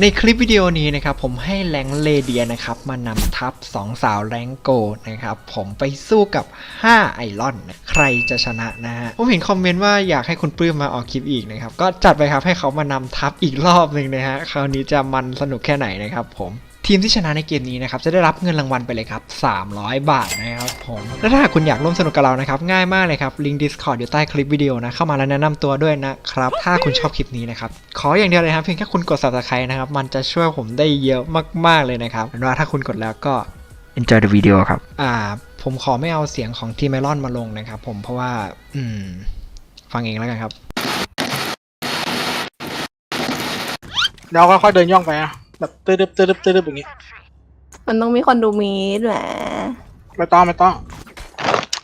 ในคลิปวิดีโอนี้นะครับผมให้แรงเลเดียนะครับมานำทัพสองสาวแรงโกนะครับผมไปสู้กับ 5 ไอรอน ใครจะชนะนะฮะผมเห็นคอมเมนต์ว่าอยากให้คุณปลื้มมาออกคลิปอีกนะครับ ก็จัดไปครับให้เขามานำทัพอีกรอบหนึ่งนะฮะคราวนี้จะมันสนุกแค่ไหนนะครับผม ทีมที่ชนะในเกมนี้นะครับจะได้รับเงินรางวัลไปเลยครับ 300 บาทนะครับผมและถ้าหากคุณอยากร่วมสนุกกับเรานะครับง่ายมากเลยครับลิงก์ Discord อยู่ใต้คลิปวิดีโอนะเข้ามาแล้วแนะนำตัวด้วยนะครับถ้าคุณชอบคลิปนี้นะครับขออย่างเดียวเลยครับเพียงแค่คุณกด subscribe นะครับมันจะช่วยผมได้เยอะมากๆเลยนะครับเป็นว่าถ้าคุณกดแล้วก็ enjoy the video ครับอ่าผมขอไม่เอาเสียงของทีมไมลอนมาลงนะครับผมเพราะว่าอืมฟังเองแล้วกันครับเราก็ค่อยๆเดินย่องไปอะ แบบตื้อดึบตื้อดึบตื้อดึบอย่างงี้มันต้องมีคนดูมีดแหมไม่ต้องไม่ต้อง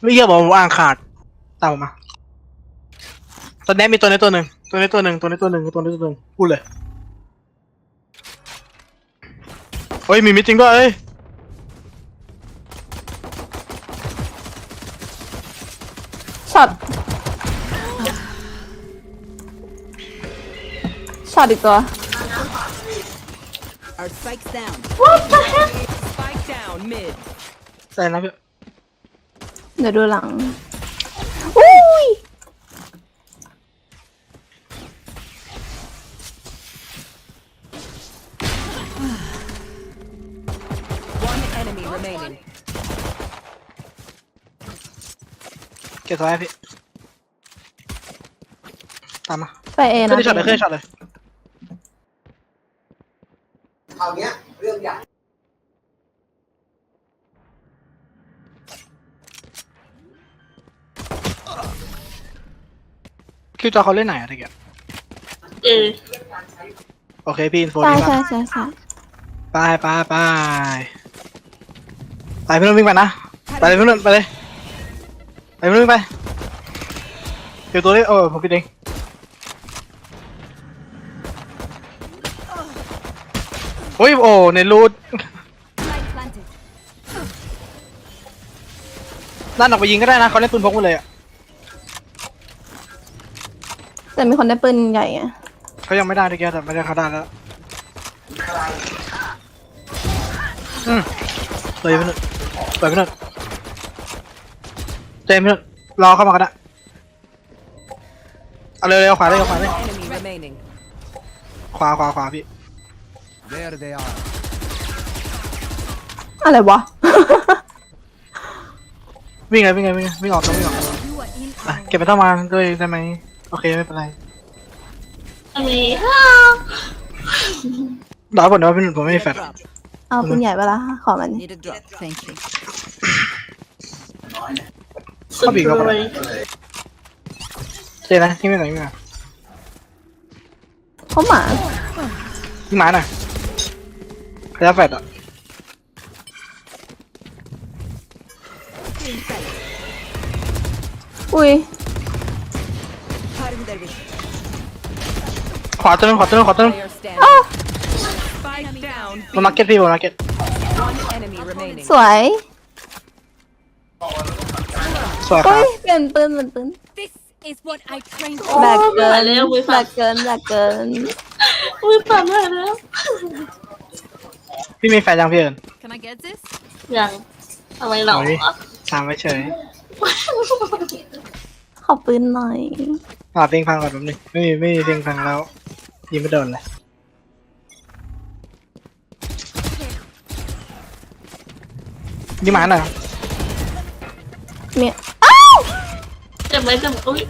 ไม่เยอะบอกผมอ่างขาดตามผมมา ตอนนี้มีตัวนี้ตัวหนึ่งตัวนี้ตัวหนึ่งตัวนี้ตัวหนึ่งตัวนี้ตัวหนึ่งพูดเลยเฮ้ยมีมิตจริงด้วยเอ้ยช็อตช็อตอีกตัว Our spikes down. What the heck? Spike down mid. ใส่นะพี่เดี๋ยวดูหลัง อุ้ย One enemy remaining. เก็บตัวไว้พี่ ตามมาไปเอขึ้นะนที่ช็อตเลยขึ้นที่ช็อตเลย คราวเนี้ยเรื่องใหญ่คิวจอเขาเล่นไหนอะตะเกียบโอเคพี่อินโฟใช่ดีใช่มากใช่ใช่ไปไปไปไปเพื่อนวิ่งไปนะไปเลยเพื่อนไปเลยไปเพื่อนวิ่งไปเดี๋ยวตัวนี้เออผมปิดเอง อ้ยโอ้ในรูดลั่นออกไปยิงก็ได้นะเขาเล่นปืนพกมาเลยอะแต่มีคนได้ปืนใหญ่อะเขายังไม่ได้ตะเกียบแต่ไม่ได้เขาได้แล้วอืมไปเพื่อนไปเพื่อนเจมส์เพื่อนรอเข้ามาก็ได้เอาเร็วๆขวาเลยเอาขวาเลย Enemy remaining. ขวาขวาขวาพี่ There they are. อะไรวะ วิ่งเลยวิ่งเลยวิ่งเลยวิ่งออกต้องวิ่งออกอะเก็บไปต้องมาด้วยได้ไหมโอเคไม่เป็นไรร้อยผลว่าพี่หนุ่มผมไม่มีแฟลช Drop. เอาปืนใหญ่ไปละขอมัน Need a drop. Thank you. เข้าบีเข้าไปเจนะที่ไม่ไหนไม่ไหนเขาหมา ที่ไม้หน่อ ยระยะแฟลชอะอุ้ย Cutting their vision. ขวาตัวนึงขวาตัวนึงขวาตัวนึง Player standing. Spike down. บนมาร์เก็ตพี่บนมาร์เก็ต One enemy remaining. สวยสวยคอุ้รับยเปลี่ยนปืนเปลี่ยนปืน This is what I trained แบกเกินแบกเกินแบกเกินอุ้ยผ่านมาแล้ว พี่มีแฟนยังพี่เอิญ Can I get this? ยังทำไมเราเอาดิอะตามไว้เฉยขอปืนหน่อย หาเพลงฟังก่อนแป๊บนึงไม่มีไม่มีเพลงฟังแล้วยิงไม่โดนเลย ยิงหมาหน่อยเมียเจ็บไหมเจ็บอุ้ย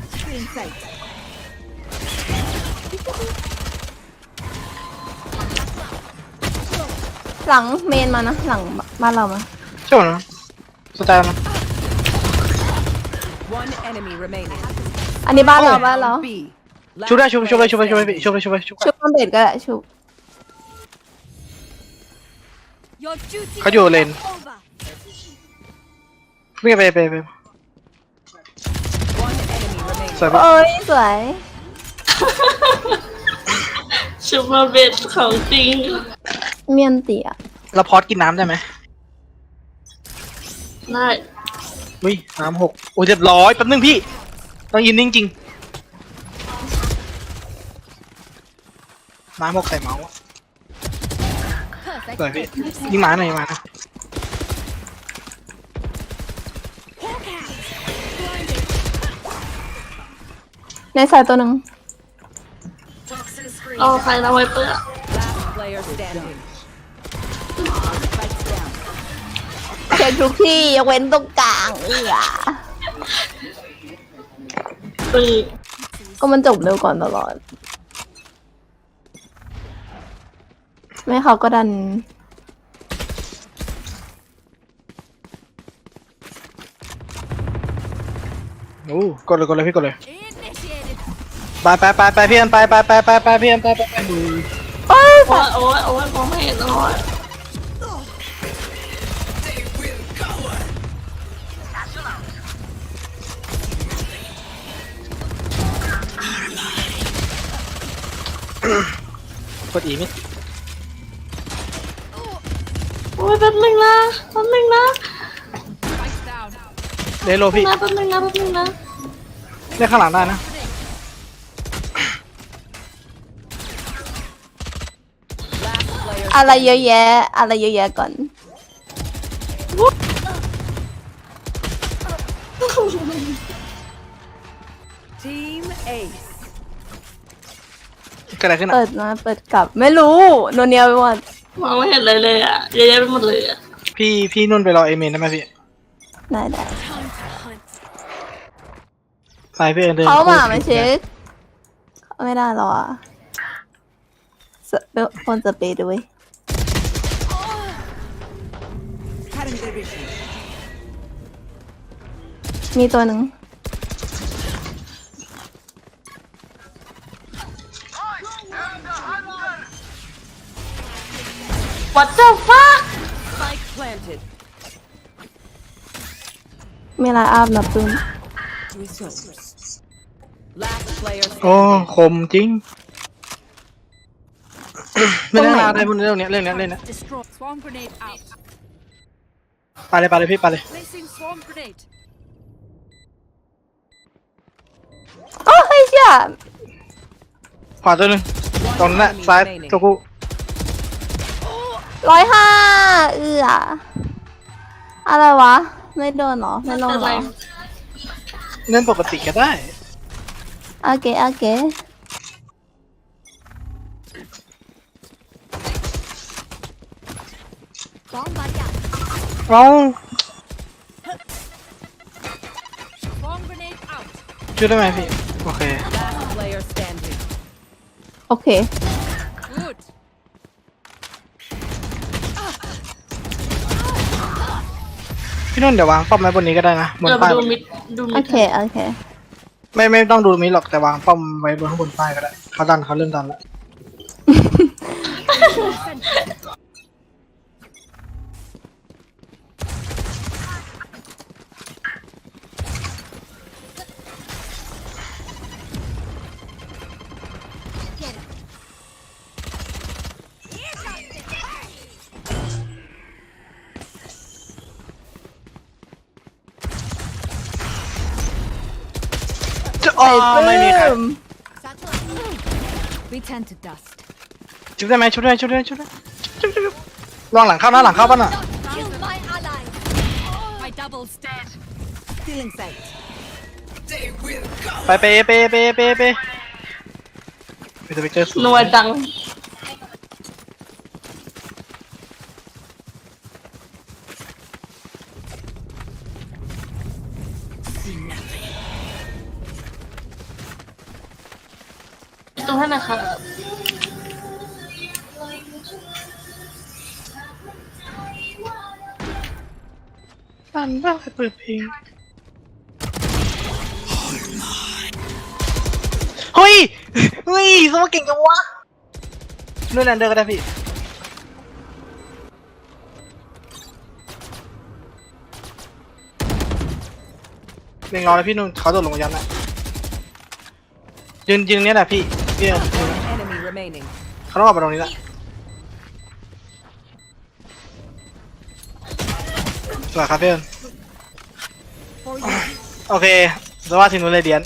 หลังเมนมานะ หลังบ้านเรามาใช่ไหมนะสแตนนะ One enemy remaining. อันนี้บ้านเราบ้านเรา B. ชุบได้ชุบชุบเลยชุบเลยชุบเลยพี่ชุบเลยชุบเลยชุบเลยชุบมันเบ็ดก็ได้ชุบ Your duty เขาอยู่เลน is over. ไม่ไปไปไป One enemy remaining. สวยปะเอ้ยสวย ชุบมาเบ็ดของจริง เมียนเตียเราพอดกินน้ำได้ไหมได้อุ้ยน้ำหกโอ้ยเรียบร้อยแป๊บนึงพี่ ต้องยินนิ่งจริงน้ำหกใส่เมาส์สวยพี่ยิงหมาหน่อยยิงหมาหน่อยในสายตัวหนึ่งเอาใครนะไวเปอร์ Last player standing. เช็คทุกที่ยกเว้นตรงกลางเอือปืนก็มันจบเร็วก่อนตลอด ไม่เขาก็ดัน โอ้กดเลยกดเลยพี่กดเลยไปไปไปไปพี่อันไปไปไปไปไปพี่อันไปไปไปโอ้ยโอ้ยโอ้ยมองไม่เห็นโอ้ย กดอีมิโอ้ยแป๊บนึงนะแป๊บนึงนะ Spike down. เลโลพี่นะแป๊บนึงนะแป๊บนึงนะเล่นข้างหลังได้นะ Last player. อะไรเยอะแยะ อะไรเยอะแยะก่อน เกิดอะไรขึ้นอะเปิดมาเปิดกลับไม่รู้โนเนียไปหมดมองไม่เห็นเลยเลยอะเยอะแยะไปหมดเลยอะพี่พี่นุ่นไปรอเอเมนได้ไหมพี่ได้ได้ไปพี่เดินเขามาไม่เช็คเขาไม่ได้หรอสเปลคนสเปรย์ด้วยมีตัวหนึ่ง วัดเจ้าฟ้า Spike planted. มีลายอาบนับปืน Last player โอ้ standing. คมจริง ไม่ได้ลาได้พวกนี้เรื่องเนี้ยเรื่องเนี้ยเรื่องเนี้ย Destroy. Swarm grenade out. ไปเลยไปเลยพี่ไปเลย Placing swarm grenade. โอ้ยเชี่ยขวาตัวหนึ่งตรงนั้นแหละซ้ายตัวกู ร้อยห้าเอืออะไรวะ ไม่โดนเหรอ ไม่ลงเป็นเหรไรอเล่นปกติก็ได้ โอเค โอเค Bomb buddy out. เอา Swarm grenade out. ช่วยได้ไหมพี่ โอเค Last player standing. โอเค พี่นุ่นเดี๋ยววางป้อมไว้บนนี้ก็ได้นะบนเออไปป้ายดูมิดดูโอมิดเค โอเค ไม่ไม่ต้องดูมิหรอกแต่วางป้อมไว้บนข้างบนป้ายก็ได้เขาดันเขาเริ่มดันแล้ว turn to dust. ชุบได้ไหมชุบได้ชุบได้ชุบได้ชุบชุบชุบลองหลังเข้านะหลังเข้าป่ะน่ะ Kill my ally. My double's dead. Stealing sight. ไปไปไปไปไปไปไปจะไปเจอสูหนัวจัง ปิดเพลง เฮ้ย เฮ้ยสมองเก่งจังวะนู่นแลนเดอร์ก็ได้พี่เล็งรอเลยพี่นุ่นเขาโดดลงยันน่ะยืนยืนเนี้ยแหละพี่พี่ Enemy remaining. เขาต้องออกมาตรงนี้แหละสวัสดีครับเพี่อิญ โอเคแล้วว่าทีนู้นเลยเดียน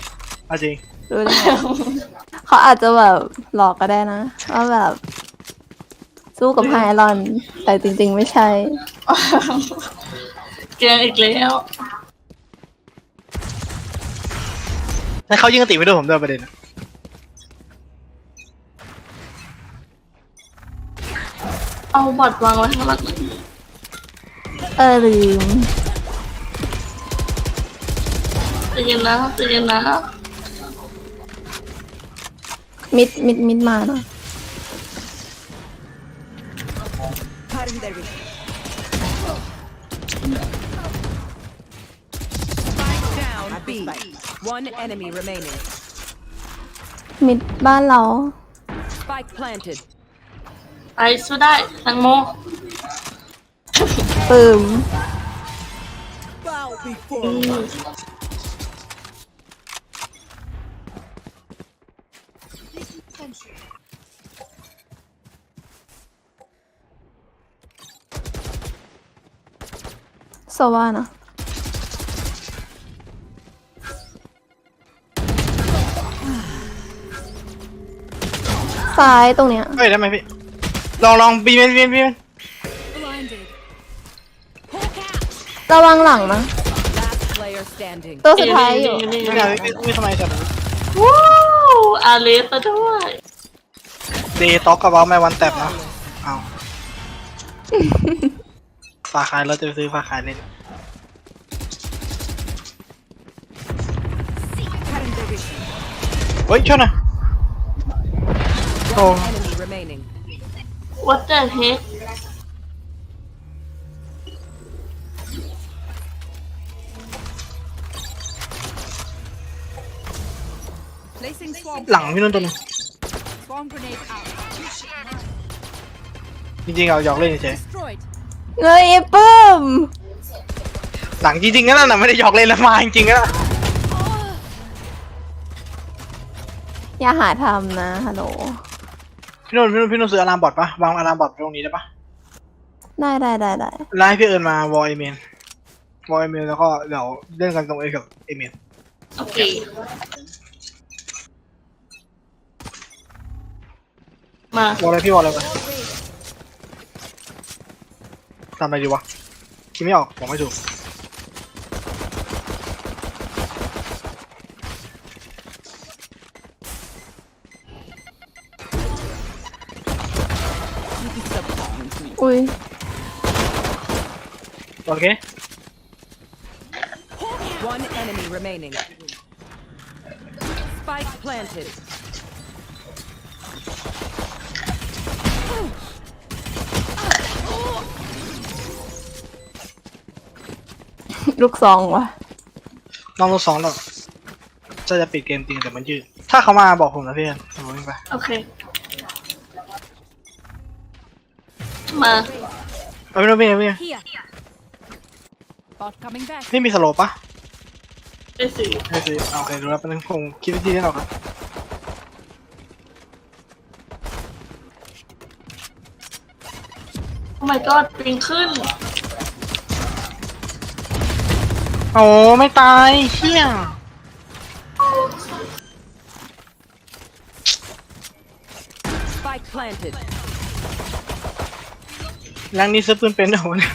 เอาจริง รู้ได้ไงเขาอาจจะแบบหลอกก็ได้นะว่าแบบ สู้กับไฮรอน แต่จริง ๆ ไม่ใช่ เกมอีกแล้วแล้วเขายิงกติไม่ด้วยผมด้วยประเด็นอะเอาบอดวางไว้ข้างหลังเออลืม ใจเย็นนะใจเย็นนะมิดมิดมิดมาเนาะ Cutting their vision. Spike down B. One enemy remaining. มิดบ้านเรา Spike planted. ไปสู้ได้แตังโมปืม Bow before. อืม โซว่านะซ้ายตรงเนี้ย เฮ้ยได้ไหมพี่ ลองลองบีเมนบีเมนบีเมน Blinded. Hawk out. ระวังหลังนะ Last player standing. ตัวสุดท้ายอยู่ ไม่ได้ไม่ไม่ทำไมจัดว้าวอาเลสมาด้วยเดย์ต็อกกับว่าไม่วันแตบนะเอาฝากขายเราจะไปซื้อฝากขายเล่น Cutting their vision. เฮ้ยช่วยหน่อยโอ้ Enemy remaining. What the heck หลังพี่นุ่นตัวหนึง จริงๆเอาหยอกเล่นเฉย Destroyed. เงยปื้มๆหลังจริงๆนั่นน่ะไม่ได้หยอกเล่นแล้วมาจริงๆนะอย่าหาทำนะฮัลโหลพี่นุ่นพี่นุ่นพี่นุ่นซื้ออะลามบอทปะวางอะลามบอทตรงนี้ได้ปะได้ได้ได้ได้ไล่พี่เอิญมาวอลเอเมนวอลเอเมนแล้วก็เดี๋ยวเล่นกันตรงเอกับเอเมนโอเค มา วอลอะไรพี่วอลอะไรไปทำอะไรดีวะคิดไม่ออกผมไม่ถูกอุ้ยโอเค One enemy remaining. Spike planted. ลูกซองวะน้องลูกสองหรอกจะจะปิดเกมจริงแต่มันยืด ถ้าเขามาบอกผมนะพี่เอิญผมวิ่งไป โอเค มา เอาไม่รู้พี่พี่ Here. Bot coming back. พี่มีสโลปปะได้สิไม่สิโอเคดูแล้วเป็นงคงคิดวิธีได้หรอกครับโอ้ my god ปิงขึ้น โอ้ไม่ตายเชี่ย Spike planted. แรงนี้ซื้อปืนเป็นเหรอวะเนี่ย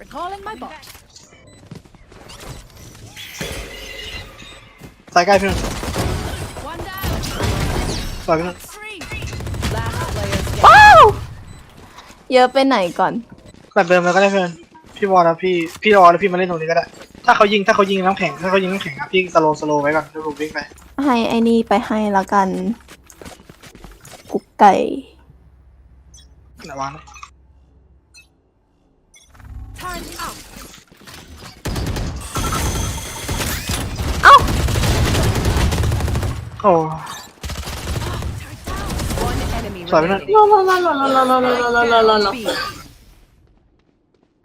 Recalling my bot. สายใกล้พี่นุ่น One down. สายพี่นุ่น Three. Last player standing. ว้าวเยอะไปไหนก่อน แบบเดิมเลยก็ได้เพื่อนพี่วอลแล้วพี่พี่รอแล้วพี่มาเล่นตรงนี้ก็ได้ ถ้าเขายิงถ้าเขายิงน้ำแข็งถ้าเขายิงน้ำแข็งอะพี่สโลสโลไว้ก่อนแล้วผมวิ่งไปให้ไอ้นี่ไปให้ละกันกุ๊กไก่ระวังนะ Time out. โอ้ One enemy Sorry, remaining. รอรอรอรอรอรอรอรอรอรอรอรอ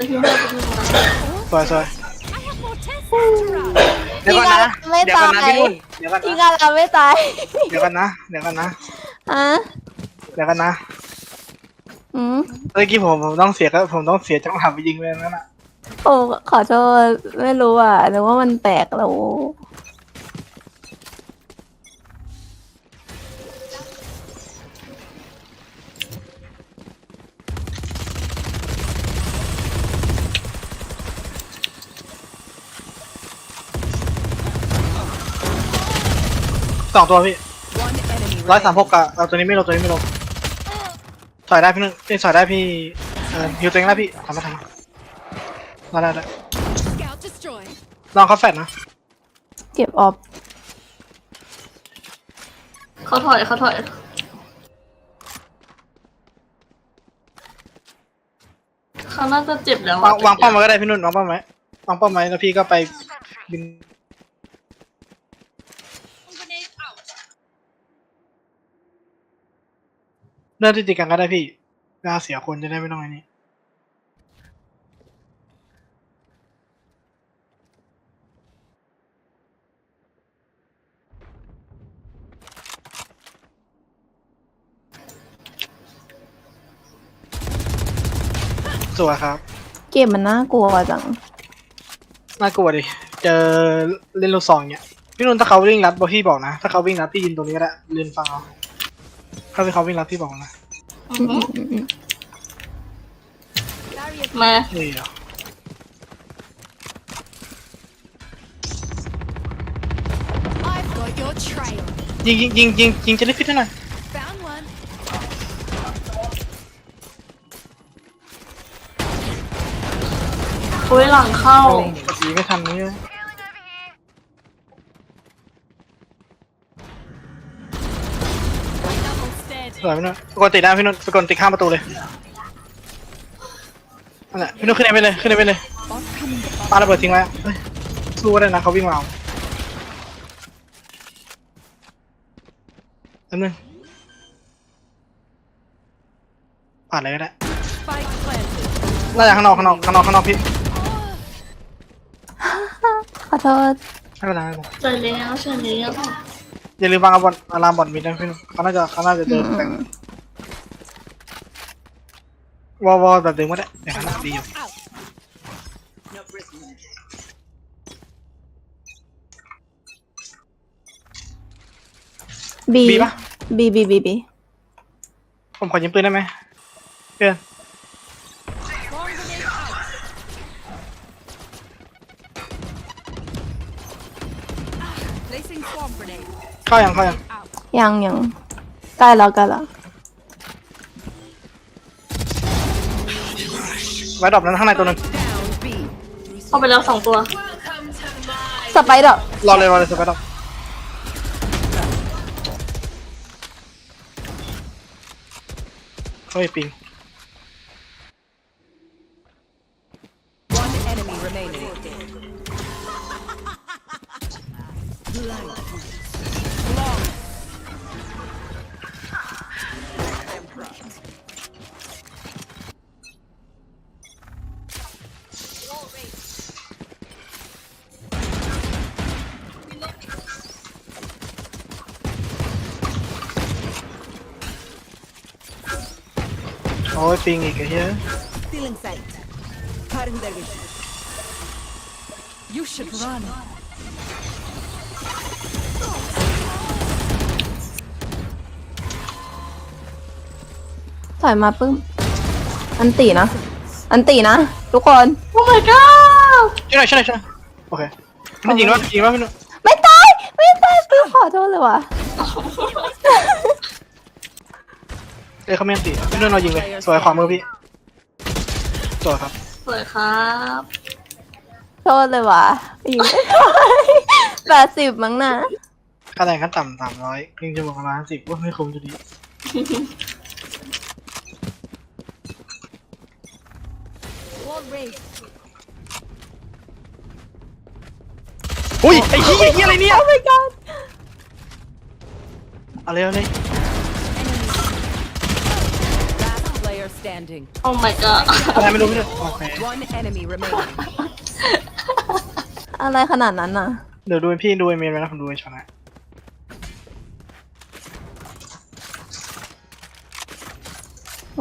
B. สวยสวย I have more tests to run. เดี๋ยวก่อนนะไม่เดี๋ยวก่อนนะตาย พี่นุ่นเดี๋ยวก่อนอีนะกาเราไม่ตายเดี๋ยวก่อนนะเดี๋ยวก่อนนะอะเดี๋ยวก่อนนะอืมเมื่อกี้ผมผมต้องเสียก็ผมต้องเสียจังหวะไปยิงเลยนั่นน่ะโอ้ขอโทษไม่รู้อะนึกว่ามันแตกแล้ว สองตัวพี่ One enemy ร้อยสามห remaining. กอะเอาตัวนี้ไม่ลงตัวนี้ไม่ลงถอยได้พี่นึงเอ้ยถอยได้พี่เออฮิวตัวเองได้พี่ทำมาทำมาได้ได้ได้ Scout destroyed. ลองเขาแฟดนะเก็บออฟเขาถอยเขาถอยเขาน่าจะเจ็บแล้วอะวางวางป้อมไว้ก็ได้พี่นุ่นวางป้อมไว้วางป้อมไว้แล้วพี่ก็ไปบิน เลื่อนติดๆกันก็ได้พี่เวลาเสียคนจะได้ไม่ต้องไอ้นี่สวยครับ เกมมันน่ากลัวจัง น่ากลัวดิ เจอเล่นลูกซองเนี่ยพี่นุ่นถ้าเขาวิ่งรัดบอกพี่บอกนะ ถ้าเขาวิ่งรัดพี่ยินตรงนี้ก็ได้เรียนฟังเอา ถ้าเขาวิ่งรัดพี่บอกนะอือหืออืมอืมมานี่เหรอ I've got your trail. ยิงยิงยิงยิงยิงจะได้ฟิตให้หน่อย Found one. โอ้ยหลังเข้าโอ้ปกติไม่ทันนี่เลย สวยพี่นุ่นปกตินะพี่นุ่นปกติข้ามประตูเลยนั่นแหละพี่นุ่นขึ้นเองไปเลยขึ้นเองไปเลยปาระเบิดทิ้งไว้เฮ้ยสู้ก็ได้นะเขาวิ่งมาเอาแป๊บนึงปาดเลยก็ได้ Spike planted. น่าจะข้างนอกข้างนอกข้างนอกข้างนอกพี่ขอโทษไม่เป็นไรไม่เป็นไรใจเลี้ยวใจเลี้ยว อย่าลืมวางอะบอลอะลามบอลมิดนะพี่นุ่นเขาน่าจะเขาน่าจะเดินแต่งวอลวอลแบบเดิมก็ได้เดี๋ยวหน้าดีอยู่บีบีปะบีบีบีบีผมขอยิงปืนได้ไหมเพื่อน เข้ายังเข้ายัง Out. ยังยังใกล้แล้วใกล้แล้วไว้ดรอปนั้นข้างในตัวหนึง Down B. เข้าไปแล้วสองตัว สไปเดอร์รอเลยรอเลยสไปดรอปเฮ้ยปิง One enemy remaining. อ้ยปิงอีกไอ้เหี้ย Stealing sight. Cutting their vision. You should run. ถอยมาปึ้ม อันตีนะ อันตีนะ ทุกคน โอ้ my god ช่วยหน่อยช่วยหน่อยช่วยหน่อยโอเคมันยิงว่ายิงว่าพี่นุ่นไม่ตาย ไม่ตายปึ้มขอโทษเลยว่ะ เอ้ยเขาไม่ตีพี่นุ่นเรายิงเลยสวยขวามือพี่สวยครับสวยครับโทษเลยว่ะยิงไม่แปดสิบมั้งนะค่าแรงขั้นต่ำสามร้อยครึ่งชั่วโมงประมาณสิบว่าไม่คุ้มอยู่ดี Wall raised. อุ้ยไอ้เหี้ยไอ้เหี้ยอะไรเนี่ย Oh my god เอาเลยเอาเลย Last player standing. โอ้ my god อะไรไม่รู้พี่นุ่นโอเค One enemy remaining. อะไรขนาดนั้นน่ะ เดี๋ยวดูเป็นพี่ดูเป็นเมนไว้นะผมดูเป็นชนะ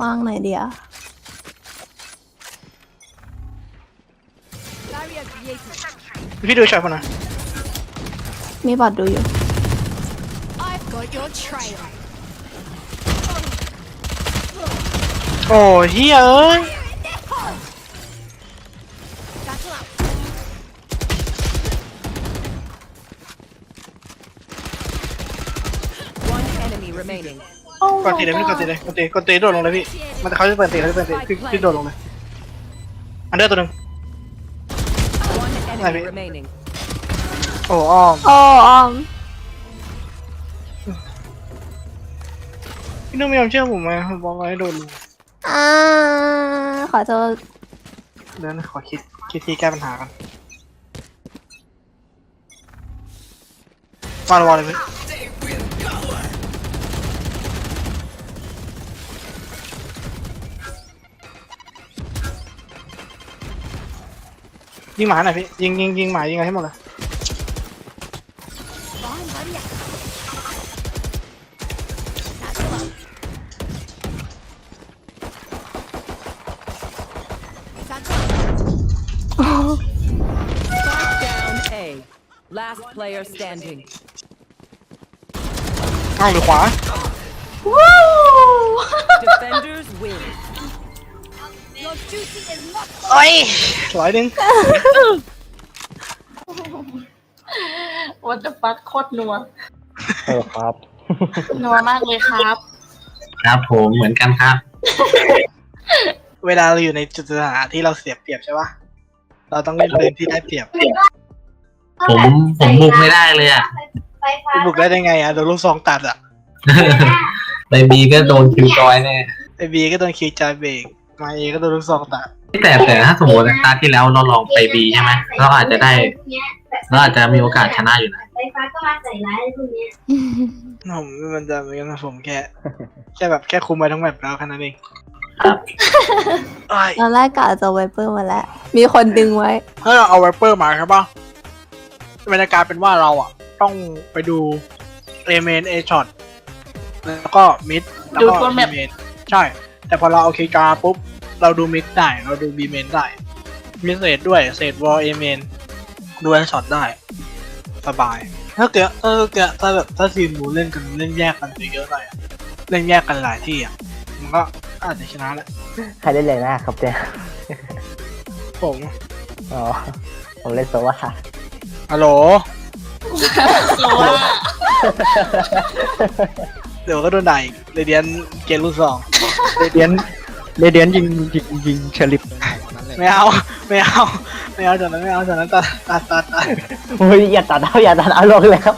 ว่างไหนเดียว Barrier created. พี่ดูช็อตคนนะมีบอดดูอยู่ I've got your trail. โอ้เฮียเอ้ย Battle out. remaining. โอ้กดตีเลยพี่กดตีเลยกดตีกดตีโดดลงเลยพี่ มันเขาจะเปิดตีเขาจะเปิดตีพี่พี่โดดลงเลยอันเดอร์ตัวหนึ่ง One enemy Maybe. remaining. โอ้อ้อมโอ้ออมพี่นุ่มไม่ยอมเชื่อผมไหมผมบอกว่าให้โดดลง อ่าขอโทษเดี๋ยวนะขอคิดคิดที่แก้ปัญหากันวานวอลเลยพี่ยิงหมาหน่อยพี่ยิงยิงยิงหมายิงอะไรให้หมดเลย Last player standing. อ้าวหรือขวาว้าว Defenders win. Your duty is not เอ้ยร้อยหนึ่ง วัตฟัดโคตรนัว เออครับ นัวมากเลยครับ ครับผมเหมือนกันครับ เวลาเราอยู่ในจุดสถานะที่เราเสียเปรียบใช่ปะเราต้องเล่นปืนที่ได้เปรียบ ผมผมบุกไม่ได้เลยอะไปบุกได้ยังไงอะโดนลูกซองตัดอะไปบีก็โดนคิวจอยแน่ไอบีก็โดนคิวจอยเบรกมาเอก็โดนลูกซองตัดแต่แต่ถ้าสมมติตาที่แล้วเราลองไปบีใช่ไหมเราอาจจะได้เราอาจจะมีโอกาสชนะอยู่นะไฟฟ้าก็มาใส่ร้ายพวกเนี้ยผมมันจะเหมือนกันนะผมแค่แค่แบบแค่คุมไปทั้งแบบแล้วแค่นั้นเองครับไอ้ยตอนแรกกะจะไวเปอร์มาแล้ว มีคนดึงไว้ถ้าเราเอาไวเปอร์มาใช่ปะ บรรยากาศเป็นว่าเราอะ ต้องไปดูเอเมนเอช็อตแล้วก็มิดแล้วดูก็ตัวแมปบีเมนใช่ แต่พอเราเอาคีการปุ๊บ เราดูมิดได้ เราดูบีเมนได้มีเศษด้วยเศษวอลเอเมนดูแอนช็อตได้ สบาย ถ้าเกิดถ้าเกิดถ้าแบบถ้าทีมหมูเล่นกันเล่นแยกกันเยอะๆหน่อยอะเล่นแยกกันหลายที่อะมันก็อาจจะชนะแหละใครได้เลยนะครับเจ้ผม อ๋อ ผมเล่นโซว่า ฮัลโหลนัวเดี๋ยวก็โดนด่าอีกเรเดียนเกมรุ่นสองเรเดียนเรเดียนยิงยิงยิงเชลิปไม่เอาไม่เอาไม่เอาจากนั้นไม่เอาจากนั้นตัดตัดตัดตัด โอ้ยอย่าตัดเอาอย่าตัดเอาลงแล้ว